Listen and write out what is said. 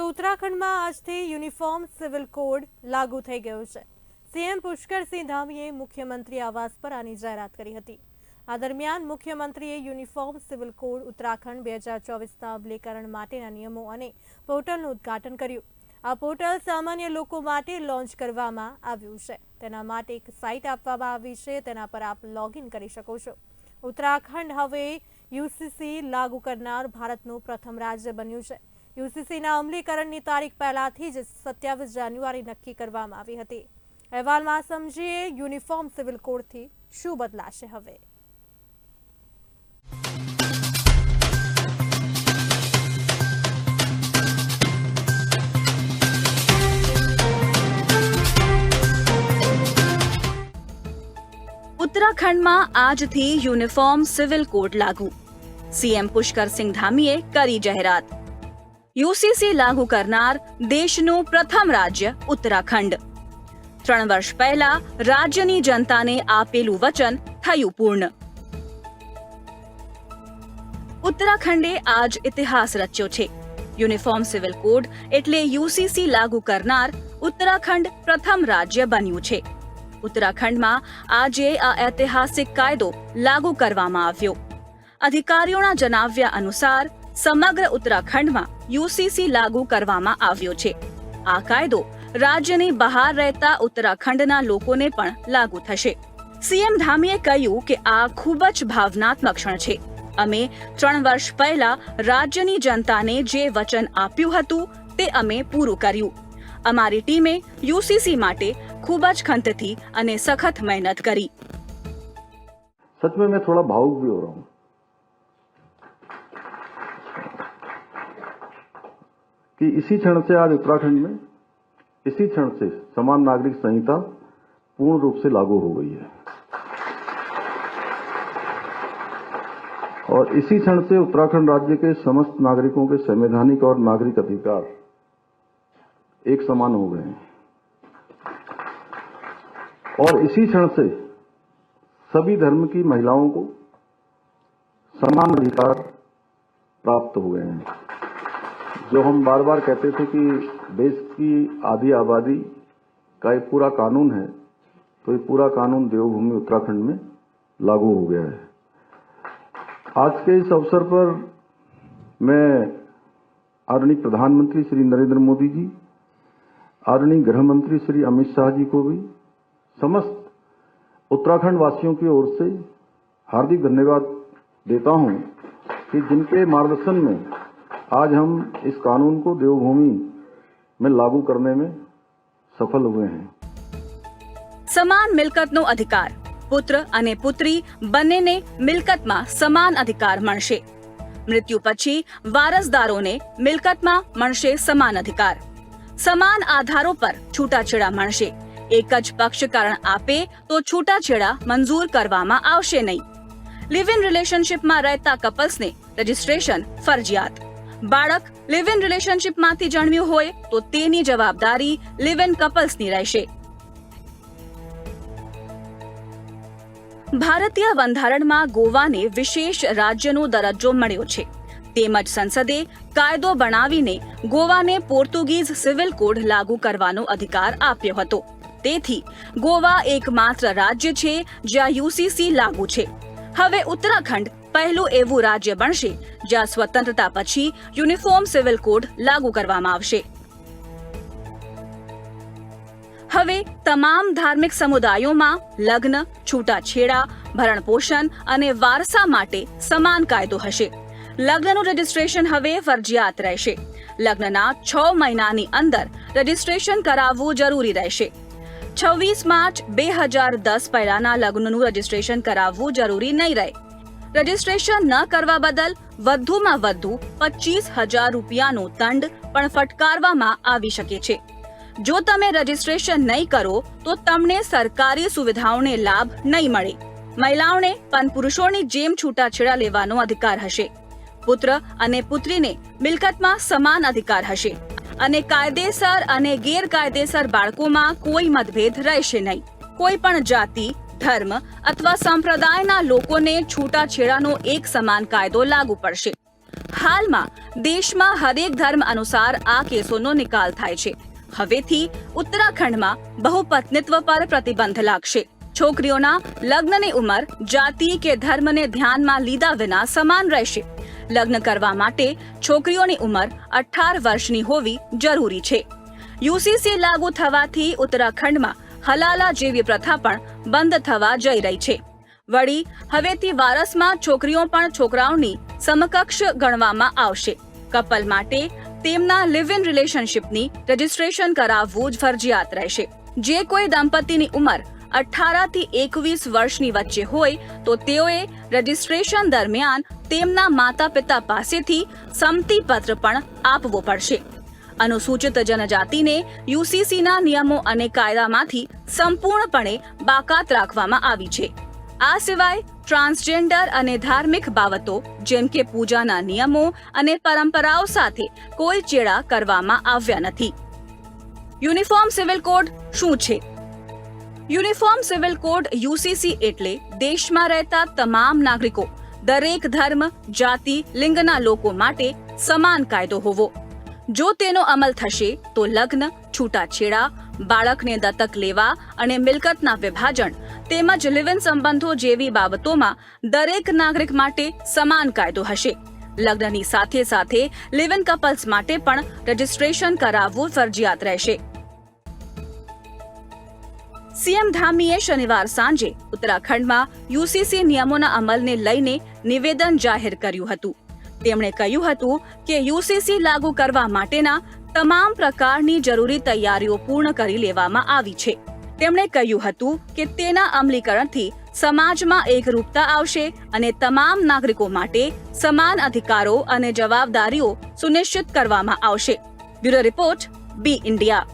તો ઉત્તરાખંડમાં આજથી યુનિફોર્મ સિવિલ કોડ લાગુ થઈ ગયો છે. સીએમ પુષ્કરસિંહ ધામીએ મુખ્યમંત્રી આવાસ પર આની જાહેરાત કરી હતી. આ દરમિયાન મુખ્યમંત્રીએ યુનિફોર્મ સિવિલ કોડ ઉત્તરાખંડ બે હજાર ચોવીસના અમલીકરણ માટેના નિયમો અને પોર્ટલનું ઉદ્ઘાટન કર્યું. આ પોર્ટલ સામાન્ય લોકો માટે લોન્ચ કરવામાં આવ્યું છે. તેના માટે એક સાઇટ આપવામાં આવી છે. તેના પર આપ લોગિન કરી શકો છો. ઉત્તરાખંડ હવે યુસીસી લાગુ કરનાર ભારતનું પ્રથમ રાજ્ય બન્યું છે. યુસીસીના અમલીકરણની તારીખ પહેલાથી જ સત્યાવીસ જાન્યુઆરી નક્કી કરવામાં આવી હતી. અહેવાલમાં સમજીએ યુનિફોર્મ સિવિલ કોડથી શું બદલાશે હવે? ઉત્તરાખંડમાં આજથી યુનિફોર્મ સિવિલ કોડ લાગુ. સીએમ પુષ્કરસિંહ ધામીએ કરી જાહેરાત. યુસીસી લાગુ કરનાર દેશનું પ્રથમ રાજ્ય ઉત્તરાખંડ. ત્રણ વર્ષ પહેલા રાજ્યની જનતાને આપેલું વચન થયું પૂર્ણ. ઉત્તરાખંડે આજ ઇતિહાસ રચ્યો છે. યુનિફોર્મ સિવિલ કોડ એટલે યુસીસી લાગુ કરનાર ઉત્તરાખંડ પ્રથમ રાજ્ય બન્યું છે. ઉત્તરાખંડમાં આજે આ ઐતિહાસિક કાયદો લાગુ કરવામાં આવ્યો. અધિકારીઓના જણાવ્યા અનુસાર સમગ્ર ઉત્તરાખંડમાં યુસીસી લાગુ કરવામાં આવ્યો છે. આ કાયદો રાજ્યની બહાર રહેતા ઉત્તરાખંડના લોકોને પણ લાગુ થશે. સીએમ ધામીએ કહ્યું કે આ ખૂબ જ ભાવનાત્મક ક્ષણ છે. અમે ત્રણ વર્ષ પહેલા રાજ્યની જનતાને જે વચન આપ્યું હતું તે અમે પૂરું કર્યું. અમારી ટીમે યુસીસી માટે ખૂબ જ ખંતથી અને સખત મહેનત કરી. સચ મેં થોડા ભાવુક ભી હો રહા હું कि इसी क्षण से आज उत्तराखंड में इसी क्षण से समान नागरिक संहिता पूर्ण रूप से लागू हो गई है। और इसी क्षण से उत्तराखंड राज्य के समस्त नागरिकों के संवैधानिक और नागरिक अधिकार एक समान हो गए हैं। और इसी क्षण से सभी धर्म की महिलाओं को समान अधिकार प्राप्त हो गए हैं। जो हम बार बार कहते थे कि देश की आधी आबादी का एक पूरा कानून है तो ये पूरा कानून देवभूमि उत्तराखंड में लागू हो गया है। आज के इस अवसर पर मैं आदरणीय प्रधानमंत्री श्री नरेंद्र मोदी जी, आदरणीय गृह मंत्री श्री अमित शाह जी को भी, समस्त उत्तराखंड वासियों की ओर से हार्दिक धन्यवाद देता हूँ कि जिनके मार्गदर्शन में आज हम इस कानून को देवभूमि में लागू करने में सफल हुए हैं સમાન મિલકતનો અધિકાર પુત્ર અને પુત્રી બંનેને મિલકતમાં સમાન અધિકાર મળશે મૃત્યુ પછી વારસદારોને મિલકતમાં મળશે સમાન અધિકાર સમાન આધારો પર છૂટાછેડા મળશે એક જ પક્ષ કારણ આપે તો છૂટાછેડા મંજૂર કરવામાં આવશે નહીં લિવ ઇન રિલેશનશિપમાં રહેતા કપલ્સને રજીસ્ટ્રેશન ફરજિયાત બાળક લિવ ઇન રિલેશનશિપમાંથી જન્મ્યું હોય તો તેની જવાબદારી લિવ ઇન કપલ્સની રહેશે. ભારતીય બંધારણમાં ગોવાને વિશેષ રાજ્યનો દરજ્જો મળ્યો છે. તેમજ સંસદે કાયદો બનાવીને ગોવાને પોર્તુગીઝ સિવિલ કોડ લાગુ કરવાનો અધિકાર આપ્યો હતો. તેથી ગોવા એકમાત્ર રાજ્ય છે જ્યાં યુસીસી લાગુ છે. હવે ઉત્તરાખંડ પહેલું એવું રાજ્ય બનશે, જ્યાં સ્વતંત્રતા પછી યુનિફોર્મ સિવિલ કોડ લાગુ કરવામાં આવશે. હવે તમામ ધાર્મિક સમુદાયોમાં લગ્ન, છૂટાછેડા, ભરણપોષણ અને વારસા માટે સમાન કાયદો હશે. લગ્નનું રજીસ્ટ્રેશન હવે ફરજિયાત રહેશે. લગ્નના છ મહિનાની અંદર રજીસ્ટ્રેશન કરાવવું જરૂરી રહેશે. છવ્વીસ માર્ચ બે હજાર દસ પહેલાના લગ્નનું રજીસ્ટ્રેશન કરાવવું જરૂરી નહીં રહે. રજીસ્ટ્રેશન ન કરવા બદલ વધુમાં વધુ પચીસ હજાર રૂપિયાનો દંડ પણ ફટકારવામાં આવી શકે છે. જો તમે રજીસ્ટ્રેશન નહીં કરો, તો તમને સરકારી સુવિધાઓને લાભ નહીં મળે. મહિલાઓને પણ પુરુષોની જેમ છૂટાછેડા લેવાનો અધિકાર હશે. પુત્ર અને પુત્રીને મિલકતમાં સમાન અધિકાર હશે. અને કાયદેસર અને ગેરકાયદેસર બાળકોમાં કોઈ મતભેદ રહેશે નહીં. કોઈ પણ જાતિ ધર્મ અથવા સંપ્રદાયના લોકોને છૂટાછેડાનો એક સમાન કાયદો લાગુ પડશે. હાલમાં દેશમાં હરેક ધર્મ અનુસાર આ કેસોનો નિકાલ થાય છે. હવેથી ઉત્તરાખંડમાં બહુપત્નિત્વ પર પ્રતિબંધ લાગશે. છોકરીઓના લગ્નની ઉંમર જાતિ કે ધર્મને ધ્યાનમાં લીધા વિના સમાન રહેશે. લગ્ન કરવા માટે છોકરીઓની ઉંમર અઠાર વર્ષની હોવી જરૂરી છે. યુસીસી લાગુ થવાથી ઉત્તરાખંડમાં હલાલા જેવી પ્રથા પણ બંધ થવા જઈ રહી છે. વળી હવેથી વારસમાં છોકરીઓ પણ છોકરાઓની સમકક્ષ ગણવામાં આવશે. કપલ માટે તેમના લિવ ઇન રિલેશનશિપની રજીસ્ટ્રેશન કરાવવું જ ફરજિયાત રહેશે. જે કોઈ દંપતીની ઉંમર અઠારા થી એકવીસ વર્ષની વચ્ચે હોય, તો તેઓએ રજીસ્ટ્રેશન દરમિયાન તેમના માતા પિતા પાસેથી સંમતિપત્ર પણ આપવો પડશે. અનુસૂચિત જનજાતિને યુસીસીના નિયમો અને કાયદામાંથી સંપૂર્ણપણે બાકાત રાખવામાં આવી છે. આ સિવાય ટ્રાન્સજેન્ડર અને ધાર્મિક બાબતો જેમ કે પૂજાના નિયમો અને પરંપરાઓ સાથે કોઈ ચેડા કરવામાં આવ્યા નથી. યુનિફોર્મ સિવિલ કોડ શું છે? યુનિફોર્મ સિવિલ કોડ યુસીસી એટલે દેશમાં રહેતા તમામ નાગરિકો, દરેક ધર્મ, જાતિ, લિંગના લોકો માટે સમાન કાયદો હોવો. જો તેનો અમલ થશે, તો લગ્ન, છૂટાછેડા, બાળકને દત્તક લેવા અને મિલકતના વિભાજન તેમજ લિવિન સંબંધો જેવી બાબતોમાં દરેક નાગરિક માટે સમાન કાયદો હશે. લગ્નની સાથે સાથે લિવન કપલ્સ માટે પણ રજીસ્ટ્રેશન કરાવવું ફરજિયાત રહેશે. સીએમ ધામીએ શનિવાર સાંજે ઉત્તરાખંડમાં યુસીસી નિયમોના અમલને લઈને નિવેદન જાહેર કર્યું હતું. તેમણે કહ્યું હતું કે યુસીસી લાગુ કરવા માટેના તમામ પ્રકારની જરૂરી તૈયારીઓ પૂર્ણ કરી લેવામાં આવી છે. તેમણે કહ્યું હતું કે તેના અમલીકરણથી સમાજમાં એકરૂપતા આવશે અને તમામ નાગરિકો માટે સમાન અધિકારો અને જવાબદારીઓ સુનિશ્ચિત કરવામાં આવશે. Bureau report, B India.